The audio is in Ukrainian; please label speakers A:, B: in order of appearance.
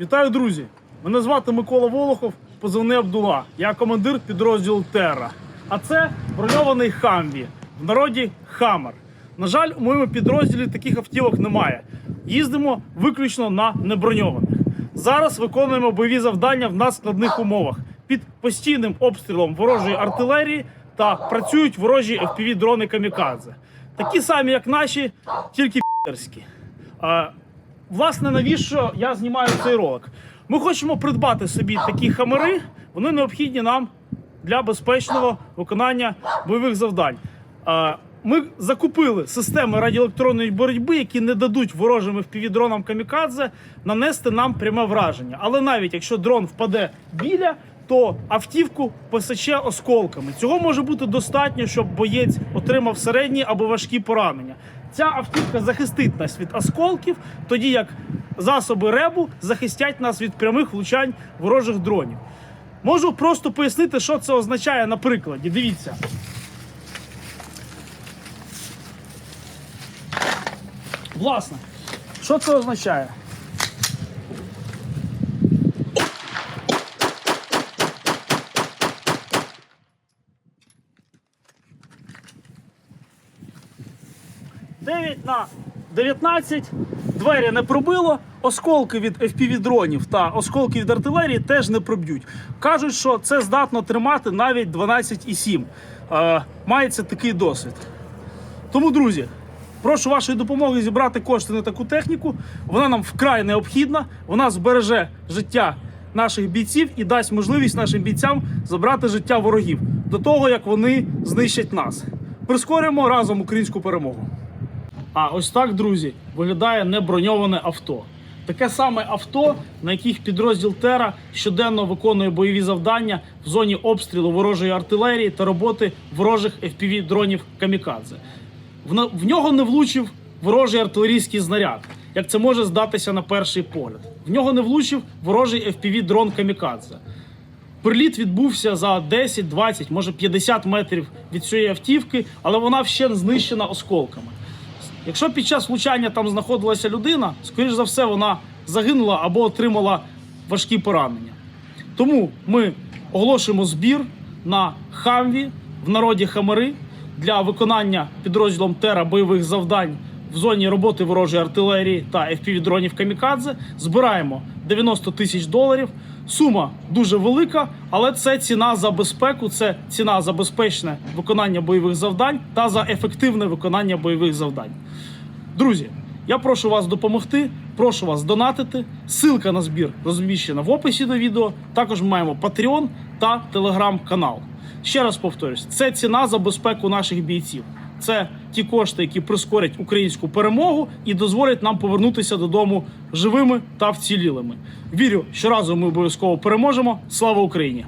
A: Вітаю, друзі! Мене звати Микола Волохов, позивний Абдула. Я командир підрозділу Терра. А це броньований Хамві, в народі Хаммер. На жаль, у моєму підрозділі таких автівок немає. Їздимо виключно на неброньованих. Зараз виконуємо бойові завдання в надскладних умовах під постійним обстрілом ворожої артилерії та працюють ворожі fpv дрони камікадзе. Такі самі, як наші, тільки пітерські. Власне, навіщо я знімаю цей ролик? Ми хочемо придбати собі такі хамери. Вони необхідні нам для безпечного виконання бойових завдань. Ми закупили системи радіоелектронної боротьби, які не дадуть ворожим FPV-дронам камікадзе нанести нам пряме враження. Але навіть якщо дрон впаде біля, то автівку посече осколками. Цього може бути достатньо, щоб боєць отримав середні або важкі поранення. Ця автівка захистить нас від осколків, тоді як засоби ребу захистять нас від прямих влучань ворожих дронів. Можу просто пояснити, що це означає на прикладі. Дивіться. Власне, що це означає? Дев'ять на 19, двері не пробило, осколки від FPV-дронів та осколки від артилерії теж не проб'ють. Кажуть, що це здатно тримати навіть 12,7. Е, мається такий досвід. Тому, друзі, прошу вашої допомоги зібрати кошти на таку техніку. Вона нам вкрай необхідна. Вона збереже життя наших бійців і дасть можливість нашим бійцям забрати життя ворогів до того, як вони знищать нас. Прискорюємо разом українську перемогу. А ось так, друзі, виглядає неброньоване авто. Таке саме авто, на яких підрозділ Тера щоденно виконує бойові завдання в зоні обстрілу ворожої артилерії та роботи ворожих fpv дронів камікадзе. В, нього не влучив ворожий артилерійський знаряд, як це може здатися на перший погляд. В нього не влучив ворожий fpv дрон камікадзе. Приліт відбувся за 10, 20, може 50 метрів від цієї автівки, але вона ще знищена осколками. Якщо під час влучання там знаходилася людина, скоріш за все, вона загинула або отримала важкі поранення. Тому ми оголошуємо збір на хамві в народі Хамари для виконання підрозділом Тера бойових завдань в зоні роботи ворожої артилерії та FPV-дронів Камікадзе. Збираємо 90 тисяч доларів. Сума дуже велика, але це ціна за безпеку, це ціна за безпечне виконання бойових завдань та за ефективне виконання бойових завдань. Друзі, я прошу вас допомогти, прошу вас донатити. Силка на збір розміщена в описі до відео. Також ми маємо Patreon та телеграм-канал. Ще раз повторюсь, це ціна за безпеку наших бійців. Це ті кошти, які прискорять українську перемогу і дозволять нам повернутися додому живими та вцілілими. Вірю, що разом ми обов'язково переможемо. Слава Україні!